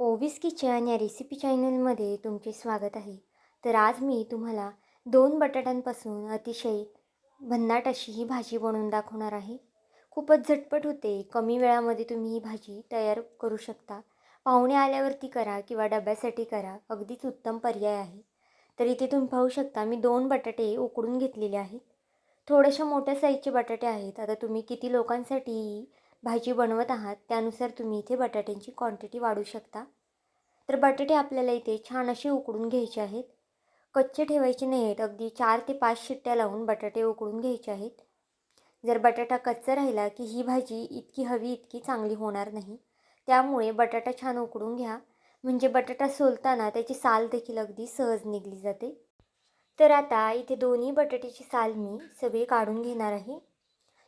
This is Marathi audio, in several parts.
ओविस किचन या रेसिपी चॅनलमध्ये तुमचे स्वागत आहे. तर आज मी तुम्हाला दोन बटाट्यांपासून अतिशय भन्नाट अशी ही भाजी बनवून दाखवणार आहे. खूपच झटपट होते. कमी वेळामध्ये तुम्ही ही भाजी तयार करू शकता. पाहुणे आल्यावरती करा किंवा डब्यासाठी करा. अगदीच उत्तम पर्याय आहे. तर इथे तुम्ही पाहू शकता मी दोन बटाटे उकडून घेतलेले आहेत. थोड्याशा मोठ्या साईजचे बटाटे आहेत. आता तुम्ही किती लोकांसाठी भाजी बनवत आहात त्यानुसार तुम्ही इथे बटाट्यांची क्वांटिटी वाढू शकता. तर बटाटे आपल्याला इथे छान असे उकडून घ्यायचे आहेत. कच्चे ठेवायचे नाही आहेत अगदी चार ते पाच शिट्ट्या लावून बटाटे उकडून घ्यायचे आहेत. जर बटाटा कच्चा राहिला की ही भाजी इतकी हवी इतकी चांगली होणार नाही. त्यामुळे बटाटा छान उकडून घ्या. म्हणजे बटाटा सोलताना त्याची साल देखील अगदी सहज निघली जाते. तर आता इथे दोन्ही बटाट्याची साल मी सगळी काढून घेणार आहे.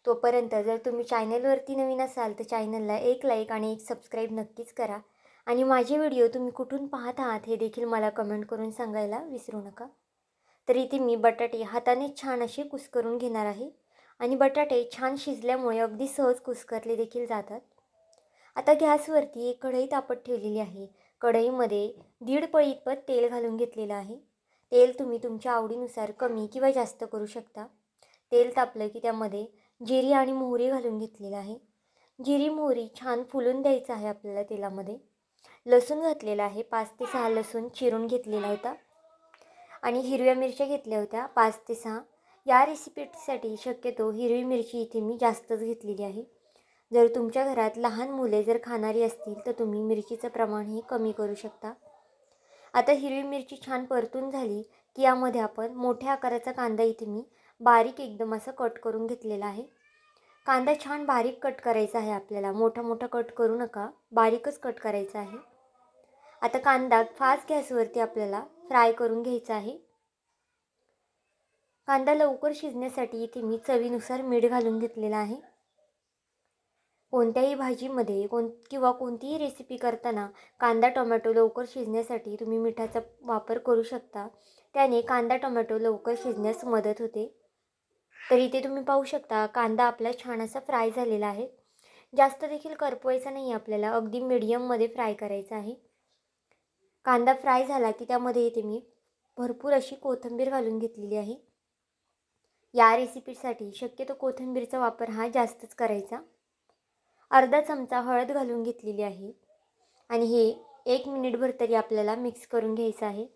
तोपर्यंत जर तुम्ही चॅनलवरती नवीन असाल तर चॅनलला एक लाईक आणि एक सबस्क्राईब नक्कीच करा. आणि माझे व्हिडिओ तुम्ही कुठून पाहत आहात हे देखील मला कमेंट करून सांगायला विसरू नका. तर इथे मी बटाटे हाताने छान असे कुस्करून घेणार आहे. आणि बटाटे छान शिजल्यामुळे अगदी सहज कुस्करले देखील जातात. आता गॅसवरती एक कढई तापत ठेवलेली आहे. कढईमध्ये दीड पळी इतपत तेल घालून घेतलेलं आहे. तेल तुम्ही तुमच्या आवडीनुसार कमी किंवा जास्त करू शकता. तेल तापलं की त्यामध्ये जिरी आणि मोहरी घालून घेतलेलं आहे. जिरी मोहरी छान फुलून द्यायचं आहे आपल्याला तेलामध्ये. लसूण घातलेला आहे. पाच ते सहा लसूण चिरून घेतलेला होता आणि हिरव्या मिरच्या घेतल्या होत्या. पाच ते सहा. या रेसिपीसाठी शक्यतो हिरवी मिरची इथे मी जास्तच घेतलेली आहे. जर तुमच्या घरात लहान मुले जर खाणारी असतील तर तुम्ही मिरचीचं प्रमाण हे कमी करू शकता. आता हिरवी मिरची छान परतून झाली की यामध्ये आपण मोठ्या आकाराचा कांदा इथे मी बारीक एकदम असं कट करून घेतलेला आहे. कांदा छान बारीक कट करायचा आहे आपल्याला. मोठा मोठा कट करू नका. बारीकच कट करायचा आहे. आता कांदा फास्ट गॅसवरती आपल्याला फ्राय करून घ्यायचा आहे. कांदा लवकर शिजण्यासाठी इथे मी चवीनुसार मीठ घालून घेतलेला आहे. कोणत्याही भाजीमध्ये कोण किंवा कोणतीही रेसिपी करताना कांदा टोमॅटो लवकर शिजण्यासाठी तुम्ही मिठाचा वापर करू शकता. त्याने कांदा टोमॅटो लवकर शिजण्यास मदत होते. तर इथे तुम्ही पाहू शकता कांदा आपला छान असा फ्राय झालेला आहे. जास्त देखील करपवायचा नाही आपल्याला अगदी मिडियममध्ये फ्राय करायचा आहे. कांदा फ्राय झाला की त्यामध्ये इथे मी भरपूर अशी कोथिंबीर घालून घेतलेली आहे. या रेसिपीसाठी शक्यतो कोथिंबीरचा वापर हा जास्तच करायचा. अर्धा चमचा हळद घालून घेतलेली आहे. आणि हे एक मिनिटभर तरी आपल्याला मिक्स करून घ्यायचं आहे.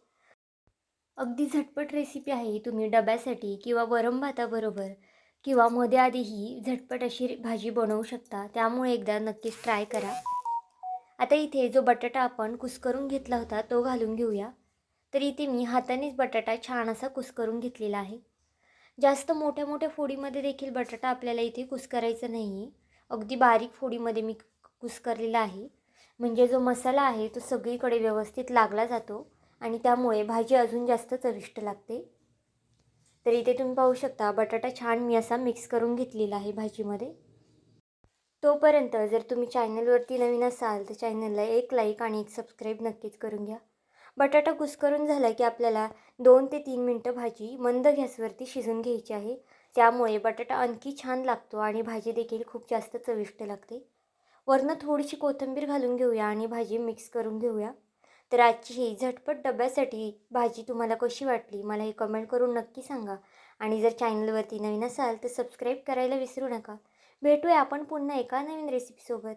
अगदी झटपट रेसिपी आहे तुम्ही डब्यासाठी किंवा वरम भाताबरोबर किंवा मध्ये आधीही झटपट अशी भाजी बनवू शकता. त्यामुळे एकदा नक्कीच ट्राय करा. आता इथे जो बटाटा आपण कुस्करून घेतला होता तो घालून घेऊया. तर इथे मी हातानेच बटाटा छान असा कुस्करून घेतलेला आहे. जास्त मोठ्या मोठ्या फोडीमध्ये देखील बटाटा आपल्याला इथे कुस्करायचा नाही. अगदी बारीक फोडीमध्ये मी कुस्करलेला आहे. म्हणजे जो मसाला आहे तो सगळीकडे व्यवस्थित लागला जातो. आणि त्यामुळे भाजी अजून जास्त चविष्ट लागते. तर इथे तुम्ही पाहू शकता बटाटा छान मी असा मिक्स करून घेतलेला आहे भाजीमध्ये. तोपर्यंत जर तुम्ही चॅनलवरती नवीन असाल तर चॅनलला एक लाईक आणि एक सबस्क्राईब नक्कीच करून घ्या. बटाटा कुस्करून झाला की आपल्याला दोन ते तीन मिनटं भाजी मंद गॅसवरती शिजून घ्यायची आहे. त्यामुळे बटाटा आणखी छान लागतो आणि भाजी देखील खूप जास्त चविष्ट लागते. वरनं थोडीशी कोथिंबीर घालून घेऊया आणि भाजी मिक्स करून घेऊया. तर आजची ही झटपट डब्यासाठी भाजी तुम्हाला कशी वाटली मला हे कमेंट करून नक्की सांगा. आणि जर चॅनलवरती नवीन असाल तर सबस्क्राईब करायला विसरू नका. भेटूया आपण पुन्हा एका नवीन रेसिपीसोबत